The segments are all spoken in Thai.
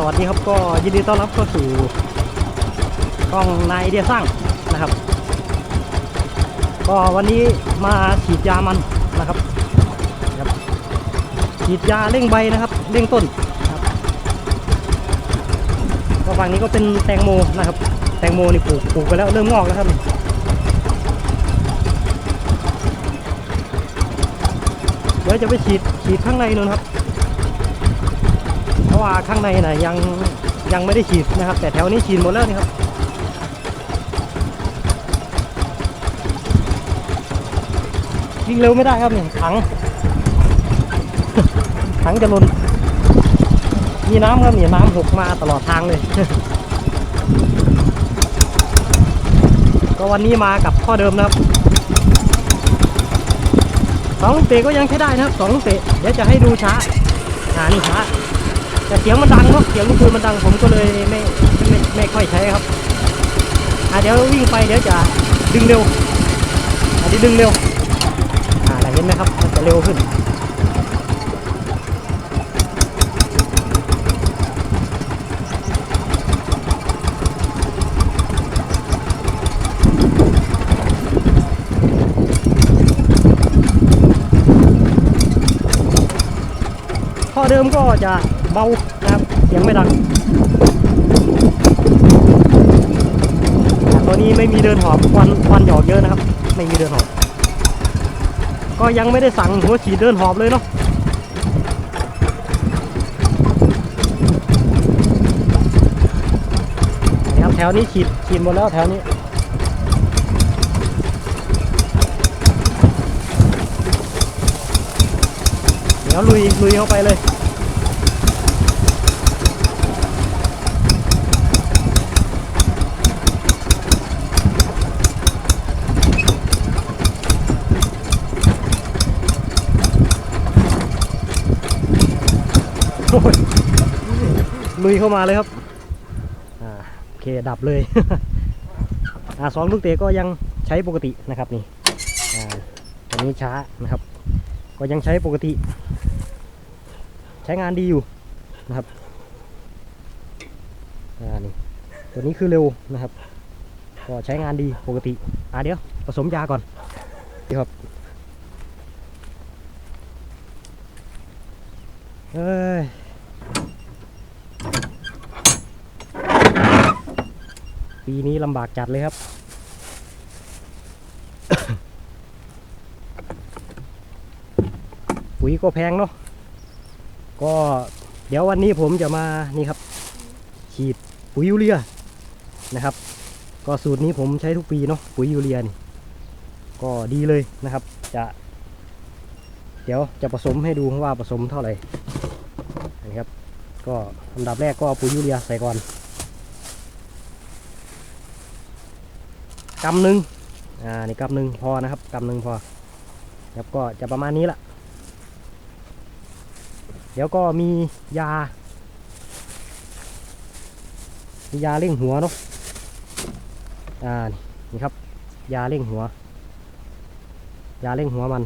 สวัสดีครับก็ยินดีต้อนรับเข้าสู่กล้องนายเดียสร้างนะครับ ก็วันนี้มาฉีดยามันนะครับครับฉีดยาเร่งใบนะครับเร่งต้นครับก็ฝั่งนี้ก็เป็นแตงโมนะครับ แตงโมนี่ปลูกปลูกไปแล้วเริ่มงอกแล้วครับเดี๋ยวจะไปฉีดฉีดข้างในนู่นครับ ราะว่าข้างในนะยังยังไม่ได้ฉีดนะครับ แต่แถวนี้ฉีดหมดแล้วนี่ครับวิ่งเร็วไม่ได้ครับเนี่ยถังถังจะล้นมีน้ำครับเนี่ยน้ำหกมาตลอดทางเลย ก็วันนี้มากับพ่อเดิมนะครับสองลูกเตะก็ยังใช้ได้นะครับสองลูกเตะเดี๋ยวจะให้ดูช้าอ่านี่ช้า แต่เสียงมันดังเนาะเสียงลูกปืนมันดังผมก็เลยไม่ไม่ไม่ค่อยใช้ครับอะเดี๋ยววิ่งไปเดี๋ยวจะดึงเร็วอันนี้ดึงเร็วอ่าเห็นไหมครับมันจะเร็วขึ้นข้อเดิมก็จะ บานะครับเสียงไม่ดังแต่ตัวนี้ไม่มีเดินหอบควันควันหยอกเยอะนะครับ ไม่มีเดินหอบ ก็ยังไม่ได้สั่งหัวฉีดเดินหอบเลยเนาะนี่ครับแถวนี้ฉีดฉีดหมดแล้วแถวนี้เดี๋ยวลุยลุยเข้าไปเลย โอ้ย ลุยเข้ามาเลยครับอ่าโอเคดับเลย อ่าสองลูกเตะก็ยังใช้ปกตินะครับนี่อ่าอันนี้ช้านะครับ ก็ยังใช้ปกติ ใช้งานดีอยู่นะครับอ่านี่ตัวนี้คือเร็วนะครับ ก็ใช้งานดีปกติอ่าเดี๋ยวผสมยาก่อนดีครับเอ้ย ปีนี้ลำบากจัดเลยครับ ปุ๋ยก็แพงเนาะก็เดี๋ยววันนี้ผมจะมานี่ครับ ฉีดปุ๋ยยูเรียนะครับ ก็สูตรนี้ผมใช้ทุกปีเนาะปุ๋ยยูเรียนี่ ก็ดีเลยนะครับ จะ เดี๋ยวจะผสมให้ดูว่าผสมเท่าไหร่นะครับ ก็อันดับแรกก็เอาปุ๋ยยูเรียใส่ก่อน กำหนึ่งอ่านี่กำหนึ่งพอนะครับกำหนึ่งพอครับก็จะประมาณนี้ละเดี๋ยวก็มียา มียาเร่งหัวเนาะอ่านี่ครับ ยาเร่งหัว ยาเร่งหัวมัน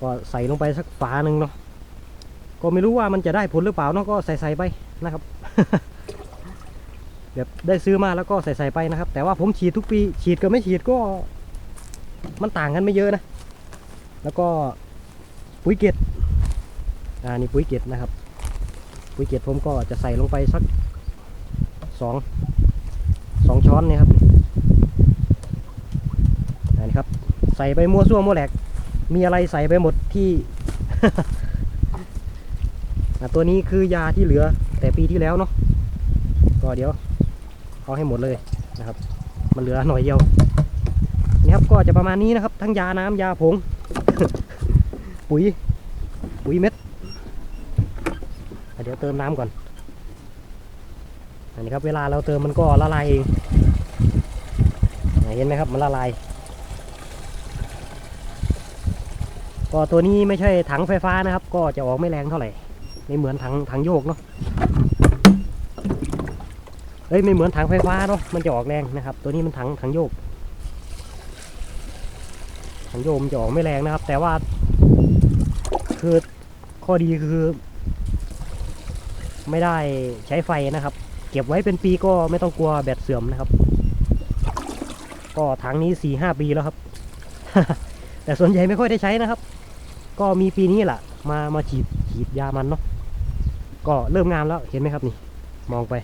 ก็ใส่ลงไปสักฝาหนึ่งเนาะก็ไม่รู้ว่ามันจะได้ผลหรือเปล่าเนาะก็ใส่ใส่ๆไปนะครับ แบบได้ซื้อมาแล้วก็ใส่ใส่ไปนะครับ แต่ว่าผมฉีดทุกปี ฉีดกับไม่ฉีดก็ มันต่างกันไม่เยอะนะ แล้วก็ปุ๋ยเกล็ดอ่านี่ปุ๋ยเกล็ดนะครับ ปุ๋ยเกล็ดผมก็จะใส่ลงไปสักสองสองช้อนนี่ครับอันนี้ครับ ใส่ไปมั่วซั่วมั่วแหลก มีอะไรใส่ไปหมดที่ตัวนี้คือยาที่เหลือแต่ปีที่แล้วเนาะก็เดี๋ยว เอาให้หมดเลยนะครับ มันเหลือหน่อยเดียวนี่ครับก็จะประมาณนี้นะครับ ทั้งยาน้ำยาผง ปุ๋ย ปุ๋ยเม็ดเดี๋ยวเติมน้ำก่อน อันนี้ครับเวลาเราเติมมันก็ละลายเองเห็นไหมครับมันละลาย ก็ตัวนี้ไม่ใช่ถังไฟฟ้านะครับ ก็จะออกไม่แรงเท่าไหร่ไม่เหมือนถังถังโยกเนาะ เอ้ยไม่เหมือนถังไฟฟ้าเนาะมันจะออกแรงนะครับ ตัวนี้มันถังถังโยกถังโยมจะออกไม่แรงนะครับ แต่ว่าคือข้อดีคือ ไม่ได้ใช้ไฟนะครับ เก็บไว้เป็นปีก็ไม่ต้องกลัวแบตเสื่อมนะครับ ก็ถังนี้สี่ห้าปีแล้วครับ แต่ส่วนใหญ่ไม่ค่อยได้ใช้นะครับ ก็มีปีนี้แหละมามาฉีดฉีดยามันเนาะก็เริ่มงามแล้วเห็นไหมครับนี่ มองไป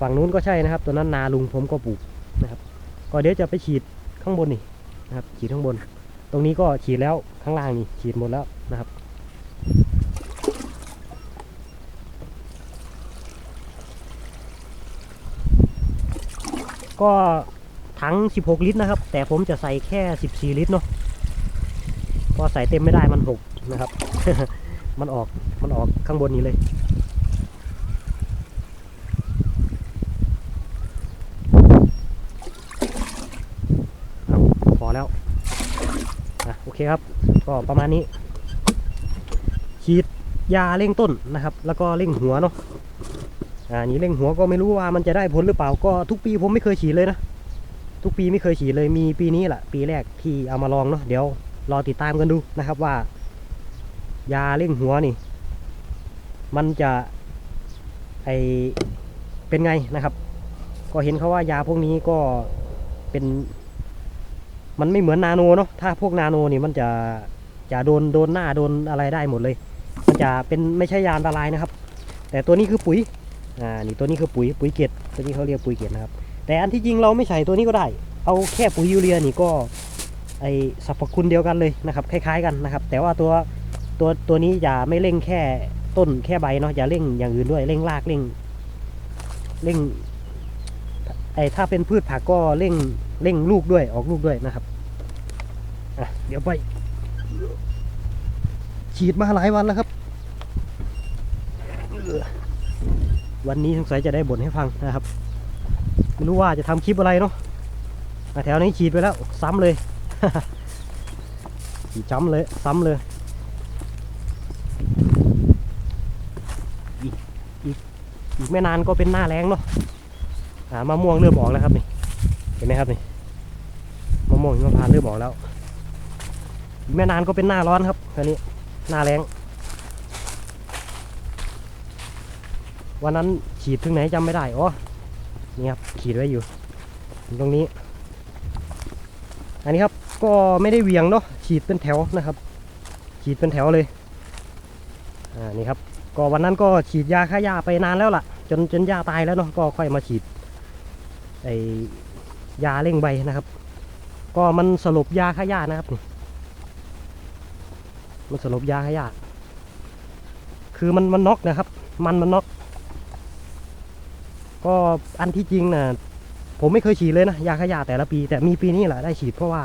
ฝั่งนู้นก็ใช่นะครับ ตัวนั้นนาลุงผมก็ปลูกนะครับ ก็เดี๋ยวจะไปฉีดข้างบนนี่นะครับ ฉีดข้างบน ตรงนี้ก็ฉีดแล้วข้างล่างนี่ฉีดหมดแล้วนะครับก็ถัง 16 ลิตรนะครับ แต่ผมจะใส่แค่ 14 ลิตรเนาะก็ใส่เต็มไม่ได้มันหกนะครับ มันออกมันออกข้างบนนี้เลย เอาพอแล้วอะโอเคครับ ก็ประมาณนี้ฉีดยาเร่งต้นนะครับ แล้วก็เร่งหัวเนาะอ่านี่เร่งหัวก็ไม่รู้ว่ามันจะได้ผลหรือเปล่าก็ทุกปีผมไม่เคยฉีดเลยนะทุกปีไม่เคยฉีดเลยมีปีนี้แหละปีแรกที่เอามาลองเนาะเดี๋ยวรอติดตามกันดูนะครับว่า ยาเร่งหัวนี่ มันจะไอเป็นไงนะครับ ก็เห็นเขาว่ายาพวกนี้ก็เป็น มันไม่เหมือนนาโนเนาะถ้าพวกนาโนนี่มันจะจะโดนโดนหน้าโดนอะไรได้หมดเลย มันจะเป็นไม่ใช่ยาอันตรายนะครับ แต่ตัวนี้คือปุ๋ยอ่านี่ตัวนี้คือปุ๋ยปุ๋ยเกล็ดตัวนี้เขาเรียกปุ๋ยเกล็ดนะครับ แต่อันที่จริงเราไม่ใส่ตัวนี้ก็ได้ เอาแค่ปุ๋ยยูเรียนี่ก็ไอสรรพคุณเดียวกันเลยนะครับคล้ายๆกันนะครับ แต่ว่าตัวตัวตัวนี้อย่าไม่เร่งแค่ต้นแค่ใบเนาะอย่าเร่งอย่างอื่นด้วยเร่งรากเร่งเร่ง ไอถ้าเป็นพืชผักก็เร่งเร่งลูกด้วยออกลูกด้วยนะครับอะเดี๋ยวไป ฉีดมาหลายวันแล้วครับ วันนี้สงสัยจะได้บ่นให้ฟังนะครับ ไม่รู้ว่าจะทำคลิปอะไรเนาะอะแถวนี้ฉีดไปแล้ว ซ้ำเลยฉีดจ้ำเลย ซ้ำเลย อีกอีกอีกไม่นานก็เป็นหน้าแรงเนาะ อ่ามะม่วงเริ่มออกแล้วครับนี่ เห็นไหมครับนี่มะม่วงหิมพานต์เริ่มออกแล้วไม่นานก็เป็นหน้าร้อนครับคราวนี้หน้าแรงวันนั้นฉีดถึงไหนจำไม่ได้อ๋อนี่ครับขีดไว้อยู่ตรงนี้ อันนี้ครับก็ไม่ได้เวียงเนาะฉีดเป็นแถวนะครับฉีดเป็นแถวเลยอ่านี่ครับ ก็วันนั้นก็ฉีดยาฆ่าหญ้าไปนานแล้วล่ะ จนจนหญ้าตายแล้วเนาะก็ค่อยมาฉีด ไอยาเร่งใบนะครับ ก็มันสลบยาฆ่าหญ้านะครับ มันสลบยาฆ่าหญ้าคือมันมันน็อกนะครับ มันมันน็อกก็อันที่จริงนะผมไม่เคยฉีดเลยนะยาขยะแต่ละปี แต่มีปีนี้แหละได้ฉีดเพราะว่า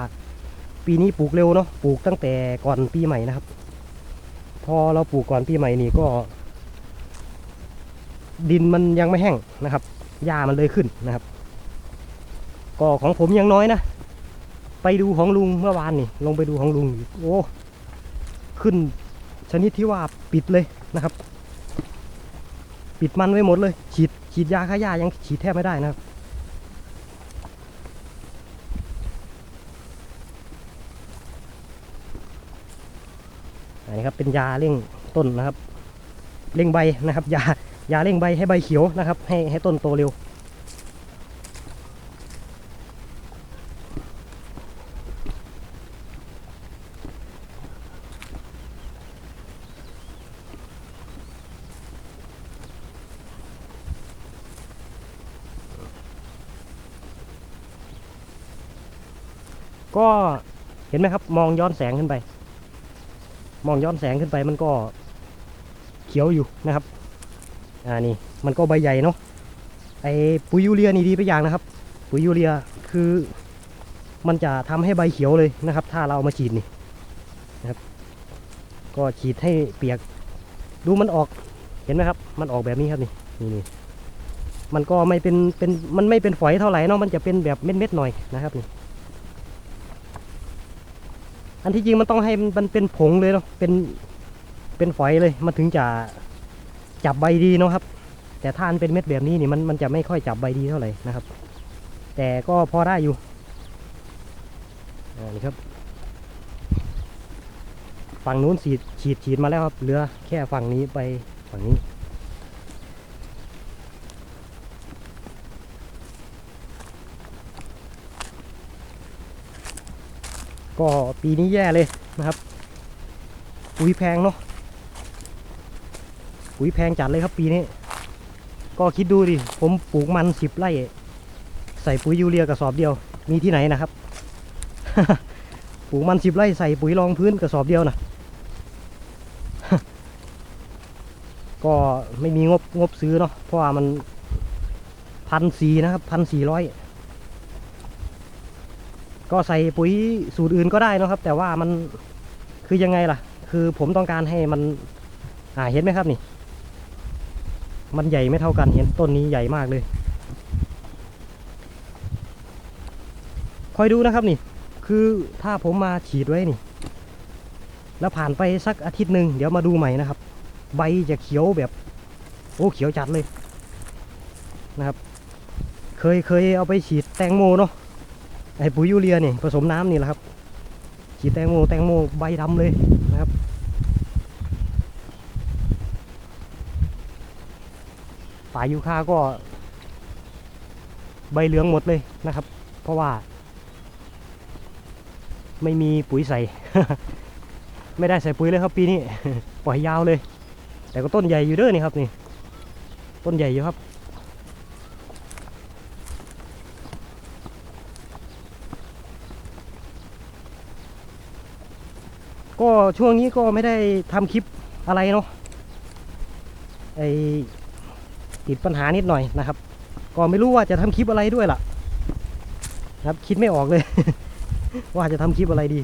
ปีนี้ปลูกเร็วเนาะปลูกตั้งแต่ก่อนปีใหม่นะครับ พอเราปลูกก่อนปีใหม่นี่ก็ ดินมันยังไม่แห้งนะครับหญ้ามันเลยขึ้นนะครับ ก็ของผมยังน้อยนะ ไปดูของลุงเมื่อวานนี่ ลงไปดูของลุงโอ้ขึ้นชนิดที่ว่าปิดเลยนะครับ ปิดมันไว้หมดเลย ฉีดฉีดยาฆ่าหญ้ายังฉีดแทบไม่ได้นะครับอันนี้ครับเป็นยาเร่งต้นนะครับ เร่งใบนะครับ ยายาเร่งใบให้ใบเขียวนะครับ ให้ให้ต้นโตเร็ว ก็เห็นไหมครับ มองย้อนแสงขึ้นไป มองย้อนแสงขึ้นไปมันก็เขียวอยู่นะครับ อ่านี่มันก็ใบใหญ่เนาะไอปุ๋ยยูเรียนี่ดีไปอย่างนะครับ ปุ๋ยยูเรียคือมันจะทำให้ใบเขียวเลยนะครับ ถ้าเราเอามาฉีดนี่นะครับ ก็ฉีดให้เปียก ดูมันออกเห็นไหมครับ มันออกแบบนี้ครับนี่นี่นี่มันก็ไม่เป็นเป็นมันไม่เป็นฝอยเท่าไหร่เนาะมันจะเป็นแบบเม็ดๆหน่อยนะครับนี่ อันที่จริงมันต้องให้มันเป็นผงเลยเนาะเป็นเป็นฝอยเลยมันถึงจะจับใบดีเนาะครับ แต่ถ้านเป็นเม็ดแบบนี้นี่มันมันจะไม่ค่อยจับใบดีเท่าไหร่นะครับ แต่ก็พอได้อยู่นี่ครับฝั่งนู้นฉีดฉีดฉีดมาแล้วครับเหลือแค่ฝั่งนี้ไปฝั่งนี้ ก็ปีนี้แย่เลยนะครับปุ๋ยแพงเนาะปุ๋ยแพงจัดเลยครับปีนี้ ก็คิดดูดิ ผมปลูกมันสิบไร่ ใส่ปุ๋ยยูเรียกระสอบเดียว มีที่ไหนนะครับ ปลูกมันสิบไร่ใส่ปุ๋ยรองพื้นกระสอบเดียวนะก็ไม่มีงบงบซื้อเนาะเพราะว่ามันพันสี่นะครับพันสี่ร้อย ก็ใส่ปุ๋ยสูตรอื่นก็ได้นะครับ แต่ว่ามันคือยังไงล่ะ คือผมต้องการให้มันอ่าเห็นไหมครับนี่ มันใหญ่ไม่เท่ากันเห็นต้นนี้ใหญ่มากเลย คอยดูนะครับนี่ คือถ้าผมมาฉีดไว้นี่ แล้วผ่านไปสักอาทิตย์หนึ่งเดี๋ยวมาดูใหม่นะครับ ใบจะเขียวแบบโอ้เขียวจัดเลยนะครับ เคยเคยเอาไปฉีดแตงโมเนาะ ไอ้ปุ๋ยยูเรียนี่ผสมน้ำนี่แหละครับฉีดแตงโมแตงโมใบดำเลยนะครับ ป่ายูคาก็ ใบเหลืองหมดเลยนะครับ เพราะว่า ไม่มีปุ๋ยใส่ ไม่ได้ใส่ปุ๋ยเลยครับปีนี้ ปล่อยยาวเลย แต่ก็ต้นใหญ่อยู่เด้อนี่ครับนี่ ต้นใหญ่อยู่ครับ ช่วงนี้ก็ไม่ได้ทำคลิปอะไรเนาะไอติดปัญหานิดหน่อยนะครับ ก็ไม่รู้ว่าจะทำคลิปอะไรด้วยล่ะครับคิดไม่ออกเลย ว่าจะทำคลิปอะไรดี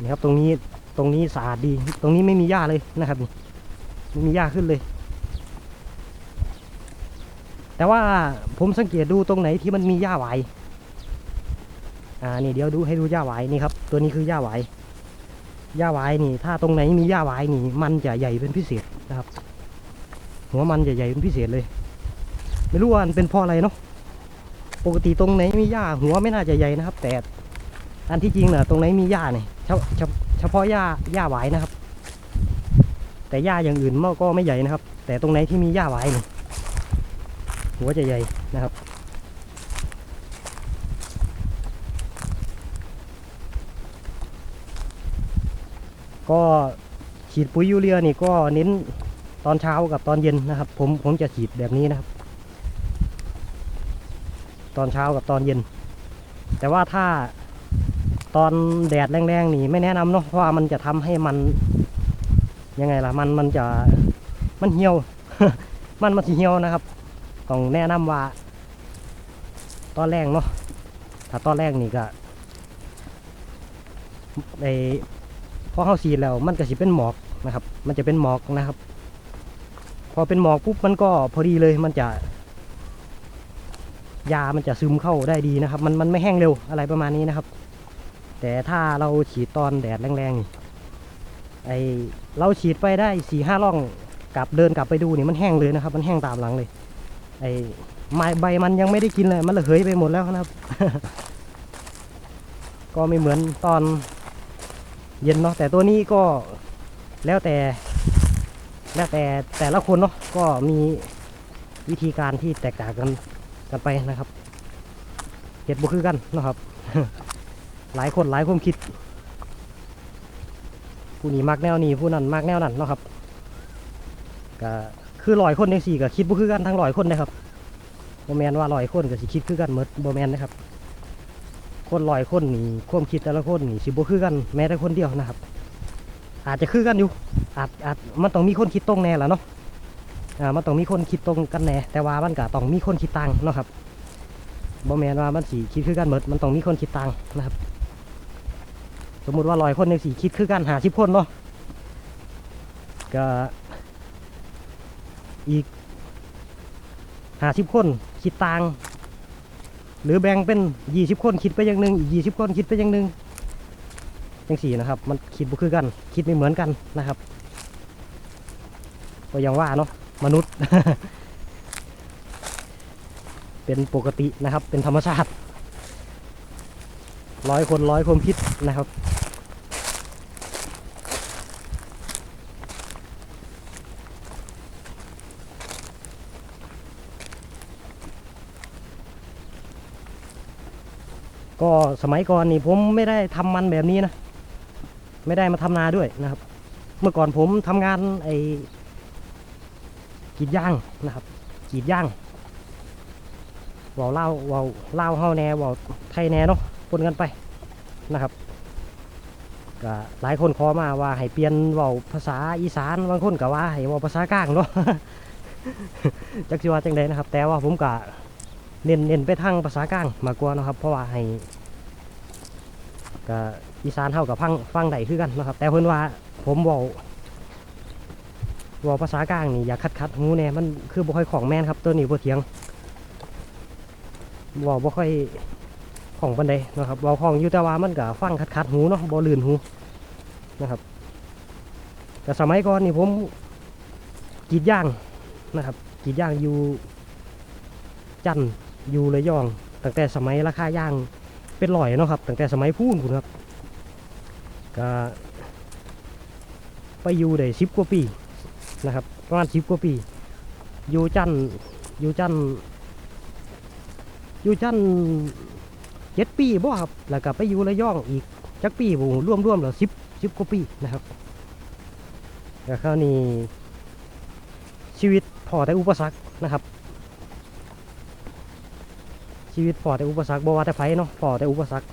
นี่ครับตรงนี้ตรงนี้สะอาดดี ตรงนี้ไม่มีหญ้าเลยนะครับนี่ไม่มีหญ้าขึ้นเลย แต่ว่าผมสังเกตดูตรงไหนที่มันมีหญ้าไหวอ่านี่เดี๋ยวดูให้ดูหญ้าไหวนี่ครับ ตัวนี้คือหญ้าไหวหญ้าไหวนี่ ถ้าตรงไหนมีหญ้าไหวนี่ มันจะใหญ่เป็นพิเศษนะครับ หัวมันจะใหญ่เป็นพิเศษเลย ไม่รู้ว่ามันเป็นเพราะอะไรเนาะปกติตรงไหนมีหญ้าหัวไม่น่าจะใหญ่นะครับ แต่อันที่จริงเนี่ยตรงไหนมีหญ้าเนี่ยเฉพาะหญ้าหญ้าหวายนะครับ แต่หญ้าอย่างอื่นมันก็ไม่ใหญ่นะครับ แต่ตรงไหนที่มีหญ้าหวายเนี่ย หัวจะใหญ่นะครับ ก็ฉีดปุ๋ยยูเรียนี่ก็เน้นตอนเช้ากับตอนเย็นนะครับ ผมผมจะฉีดแบบนี้นะครับ ตอนเช้ากับตอนเย็น แต่ว่าถ้าตอนแดดแรงๆนี่ไม่แนะนำเนาะเพราะว่ามันจะทำให้มันยังไงล่ะมันมันจะมันเหี่ยว มันมันเหี่ยวนะครับ ต้องแนะนำว่า ตอนแรกเนาะถ้าตอนแรกนี่ก็ไอพอเข้าสีดแล้วมันก็สิเป็นหมอกนะครับ มันจะเป็นหมอกนะครับ พอเป็นหมอกปุ๊บมันก็พอดีเลยมันจะ ยามันจะซึมเข้าได้ดีนะครับ มันมันไม่แห้งเร็วอะไรประมาณนี้นะครับ แต่ถ้าเราฉีดตอนแดดแรงๆนี่ไอเราฉีดไปได้สี่ห้าร่องกลับเดินกลับไปดูนี่มันแห้งเลยนะครับ มันแห้งตามหลังเลย ไอไม้ใบมันยังไม่ได้กินเลยมันระเหยไปหมดแล้วนะครับ ก็ไม่เหมือนตอนเย็นเนาะแต่ตัวนี้ก็แล้วแต่ แล้วแต่แต่ละคนเนาะก็มีวิธีการที่แตกต่างกันกันไปนะครับเห็ดบุคือกันนะครับ หลายคนหลายความคิดผู้นี้มักแนวนี้ผู้นั้นมักแนวนั้นเนาะครับก็ คือลอยคนในสี่ก็คิดบ่คือกันทั้งลอยคนนะครับโบแมนว่าลอยคนก็สิคิดคือกันหมดโบแมนนะครับ คนลอยคนนี่ความคิดแต่ละคนนี่สิบ่คือกันแม้แต่คนเดียวนะครับ อาจจะคือกันอยู่ อาจอาจมันต้องมีคนคิดตรงแน่แหละเนาะอ่ามันต้องมีคนคิดตรงกันแน่แต่ว่ามันก็ต้องมีคนคิดต่างเนาะครับบ่แมนว่ามันสีคิดคือกันหมดมันต้องมีคนคิดต่างนะครับ สมมุติว่าลอยคนในสี่คิดคือกันหาสิบคนเนาะก็ อีกหาสิบคนคิดต่าง หรือแบ่งเป็นยี่สิบคนคิดไปอย่างหนึ่งอีกยี่สิบคนคิดไปอย่างหนึ่งจังสี่นะครับ มันคิดบ่คือกัน คิดไม่เหมือนกันนะครับก็ยังว่าเนาะมนุษย์ เป็นปกตินะครับ เป็นธรรมชาติร้อยคนร้อยความคิดนะครับ ก็สมัยก่อนนี่ผมไม่ได้ทำมันแบบนี้นะ ไม่ได้มาทำนาด้วยนะครับ เมื่อก่อนผมทำงานไอ้กีดย่างนะครับกีดย่างว่าเล่าว่าเล่าเฮาแน่ว่าไทยแน่เนาะปนกันไปนะครับก็หลายคนขอมาว่าให้เปลี่ยนว่าภาษาอีสานบางคนก็ว่าให้ว่าภาษากลางเนาะจักสิว่าจังใดนะครับ แต่ว่าผมก็ เน้นเน้นไปทางภาษากลางมากกว่านะครับ เพราะว่าให้ก็อีสานเท่ากับฟังฟังไดคือกันนะครับ แต่เพิ่นว่าผมเว้าเว้าภาษากลางนี่อย่าคัดคัดหูแน่มันคือบ่ค่อยของแม่นครับ ตัวนี้บ่เถียงว้าบ่ค่อยของปานใดนะครับเว้าของอยู่แต่ว่ามันก็ฟังคัดคัดหูเนาะบ่ลื่นหูนะครับแต่สมัยก่อนนี่ผมกีดยางนะครับกีดยางอยู่จันท อยู่ระยองตั้งแต่สมัยราคาย่างเป็นร้อยเนาะครับตั้งแต่สมัยพูนคุณครับก็ไปอยู่ได้สิบกว่าปีนะครับประมาณสิบกว่าปี อยู่จันทน์อยู่จันทน์อยู่จันทน์เจ็ดปีบ่ครับแล้วก็ไปอยู่ระยองอีกจักปีบ่ร่วมร่วมแล้วสิบสิบกว่าปีนะครับแล้วคราวนี้ชีวิตพอแต่อุปสรรคนะครับ ชีวิตพอแต่อุปสรรคบ่ว่าแต่ไฟเนาะพอแต่อุปสรรค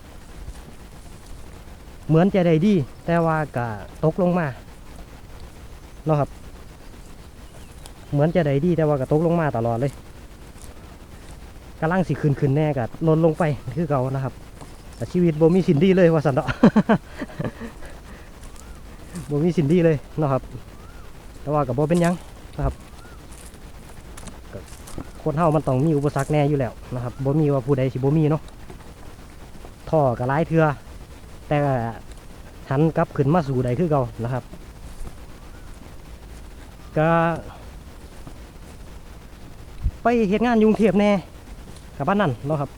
เหมือนจะได้ดี แต่ว่าก็ตกลงมาเนาะครับ เหมือนจะได้ดีแต่ว่าก็ตกลงมาตลอดเลยกำลังสิขึ้นขึ้นแน่กับลนลงไปคือเก่านะครับแต่ชีวิตบ่มีสินดีเลยว่าสันเนาะบ่มีสินดีเลยเนาะครับ แต่ว่ากับบ่เป็นยังนะครับ คนเฮามันต้องมีอุปสรรคแน่อยู่แล้วนะครับบ่มีว่าผู้ใดสิบ่มีเนาะท่อก็หลายเทื่อแต่หันกลับขึ้นมาสู่ใดคือเก่านะครับ ก็ไปเฮ็ดงานยุงเทพแน่กับบ้านนั่นเนาะครับ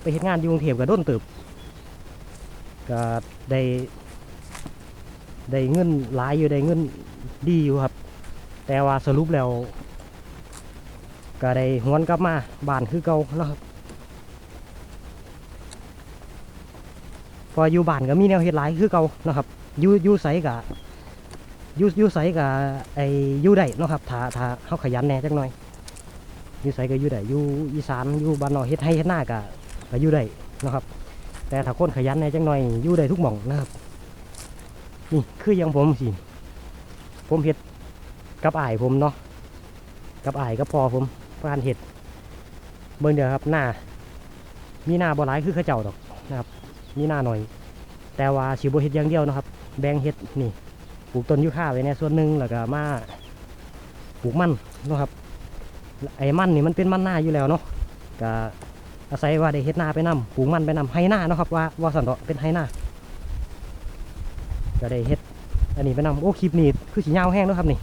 ไปเฮ็ดงานยุงเทพกับด้นติบก็ได้ได้เงินหลายอยู่ได้เงินดีอยู่ครับ แต่ว่าสรุปแล้ว ก็ได้หวนกลับมาบ้านคือเก่านะครับพออยู่บ้านก็มีแนวเฮ็ดหลายคือเก่านะครับอยู่อยู่ไสกะอยู่ยู่ไสกะไออยู่ได้นะครับถ้าถ้าเฮาขยันแน่จักหน่อยอยู่ไสก็อยู่ได้อยู่อีสานอยู่บ้านนอกเฮ็ดให้เฮ็ดหน้าก็ก็อยู่ได้นะครับ แต่ถ้าคนขยันแน่จักหน่อยอยู่ได้ทุกหม่องนะครับนี่คืออย่างผมสิผมเฮ็ดกับอ้ายผมเนาะกับอ้ายกับพ่อผม การเฮ็ดเบิ่งเด้อครับหน้า มีหน้าบ่หลายคือเขาเจ้าดอกนะครับ มีหน้าหน่อย แต่ว่าสิบ่เฮ็ดอย่างเดียวนะครับ แบงเฮ็ดนี่ปลูกต้นยูคาไว้ในส่วนหนึ่งแล้วก็มาปลูกมันนะครับไอ้มันนี่มันเป็นมันหน้าอยู่แล้วเนาะก็อาศัยว่าได้เฮ็ดหน้าไปนำปลูกมันไปนำให้หน้าเนาะครับว่าว่าสันเดาะเป็นให้หน้าก็ได้เฮ็ดอันนี้ไปนำโอ้คลิปนี้คือสียาแห้งเนาะครับนี่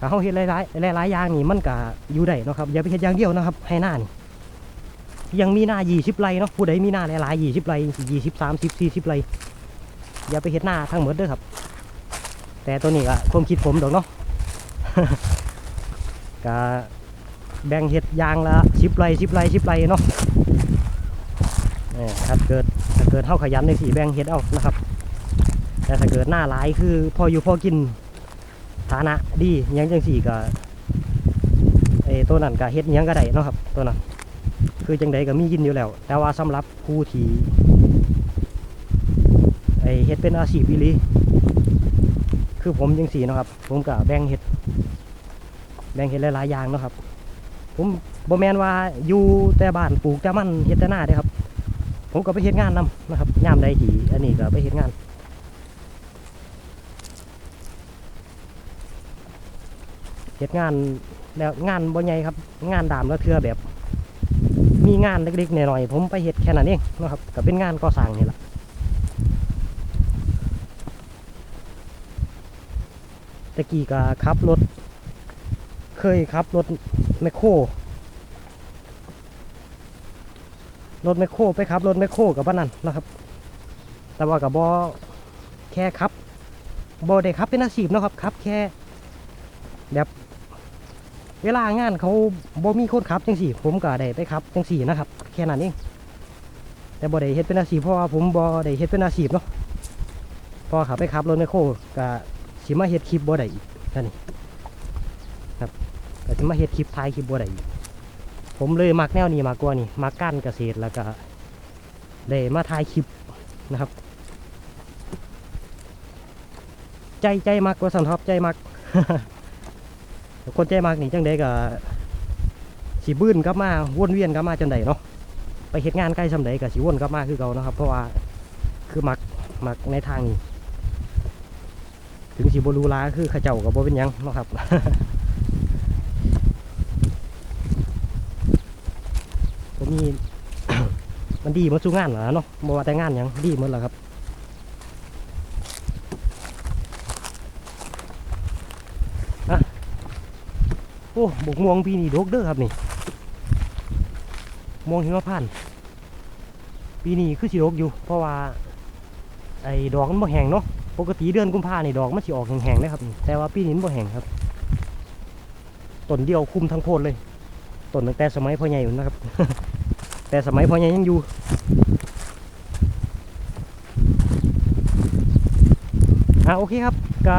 ถ้าเฮาเฮ็ดหลายๆหลายๆอย่างนี่มันก็อยู่ได้นะครับอย่าไปเฮ็ดอย่างเดียวนะครับ ให้หน้านี่ยังมีหน้า20ไร่เนาะผู้ใดมีหน้าหลายๆ20ไร่20 30 40ไร่อย่าไปเฮ็ดหน้าทั้งหมดเด้อครับ แต่ตัวนี้ก็ความคิดผมดอกเนาะก็แบ่งเห็ดยางละสิบไรสิบไรสิบไรเนาะเออถ้าเกิดถ้าเกิดเท่าขยันในสีแบ่งเห็ดเอานะครับ แต่ถ้าเกิดหน้าหลายคือพออยู่พอกิน ฐานะดียังจังสี่ก็เออตัวนั้นก็เฮ็ดยังก็ได้เนาะครับ ตัวนั้นคือจังใดก็มีกินอยู่แล้ว แต่ว่าสำหรับผู้ที่ไอเฮ็ดเป็นอาชีพอีลีคือผมยังสีเนะครับ ผมก็แบ่งเห็ดแบ่งเห็ดหลายๆอย่างนะครับ ผมบ่แมนว่าอยู่แต่บ้านปลูกแต่มันเฮ็ดแต่หน้าเด้ครับ ผมก็ไปเฮ็ดงานนํนะครับยามใดที่อันนี้ก็ไปเฮ็ดงาน เฮ็ดงานแล้วงานบ่ใหญ่ครับ งานดามแล้วเทือแบบ มีงานเล็กๆหน่อยๆผมไปเฮ็ดแค่นั้นเองนะครับก็เป็นงานก่อสร้างนี่แหละตะกี้ก็ขับรถ เคยขับรถแมคโครรถแมคโครไปขับรถแมคโครกับบ้านนั้นนะครับ แต่ว่ากับบอแค่ขับบอได้ขับเป็นอาชีพนะครับขับแค่แบบ เวลางานเขาบ่มีคนขับจังสี่ ผมก็ได้ไปขับจังสี่นะครับ แค่นั้นเองแต่บ่ได้เฮ็ดเป็นอาชีพเพราะว่าผมบ่ได้เฮ็ดเป็นอาชีพเนาะพอขับไปขับรถไมโครก็สิมาเฮ็ดคลิปบ่ได้อีกนั่นนี่ครับก็สิมาเฮ็ดคลิปถ่ายคลิปบ่ได้อีกผมเลยมักแนวนี้มากกว่านี่มักการเกษตรแล้วก็ได้มาถ่ายคลิปนะครับ ใจใจมักว่าสันทอบใจมัก คนใจมักนี่จังใดก็สิบื้นกลับมาวนเวียนกลับมาจังใดเนาะไปเฮ็ดงานใกล้สำใดก็สิวนกลับมาคือเก่านะครับ เพราะว่าคือมักมักในทางนี้ถึงสิบ่รู้ลาคือข้าเจ้าก็บ่เป็นยังเนาะครับผมมีมันดีมันสู้งานเหรอเนาะบ่ว่าแต่งานยังดีหมดแล้วครับ อ้บกม่วงปีนี้ดกเด้อครับนี่ม่วงหิมพานปีนี้คือสิดกอยู่ เพราะว่า ไอ้ดอกมันบ่แห้งเนาะปกติเดือนกุมภานี่ดอกมันสิออกแห้งๆนะครับ แต่ว่าปีนี้บ่แห้งครับต้นเดียวคุมทั้งโพดเลยต้นตั้งแต่สมัยพ่อใหญ่อยู่นะครับ แต่สมัยพ่อใหญ่ยังอยู่อะโอเคครับก็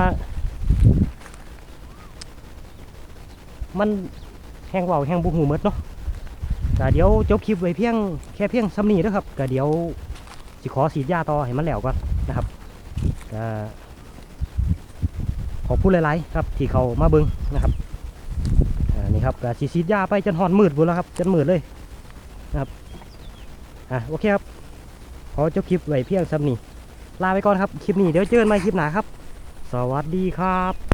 มันแห้งเว่าแห้งบุหูหมดเนาะก็เดี๋ยวจบคลิปไว้เพียงแค่เพียงซ้ำนี้เด้อครับก็เดี๋ยวสิขอสีดยาต่อให้มันแล้วก่อนนะครับก็ขอบคุณหลายๆครับ ที่เขามาเบิ้งนะครับนี่ครับก็สิสีดยาไปจนหอนมืดบุแล้วครับจนมืดเลยนะครับอะโอเคครับขอจบคลิปไว้เพียงซ้ำนี้ลาไปก่อนครับ คลิปนี้เดี๋ยวเจอกันใหม่คลิปหน้าครับ สวัสดีครับ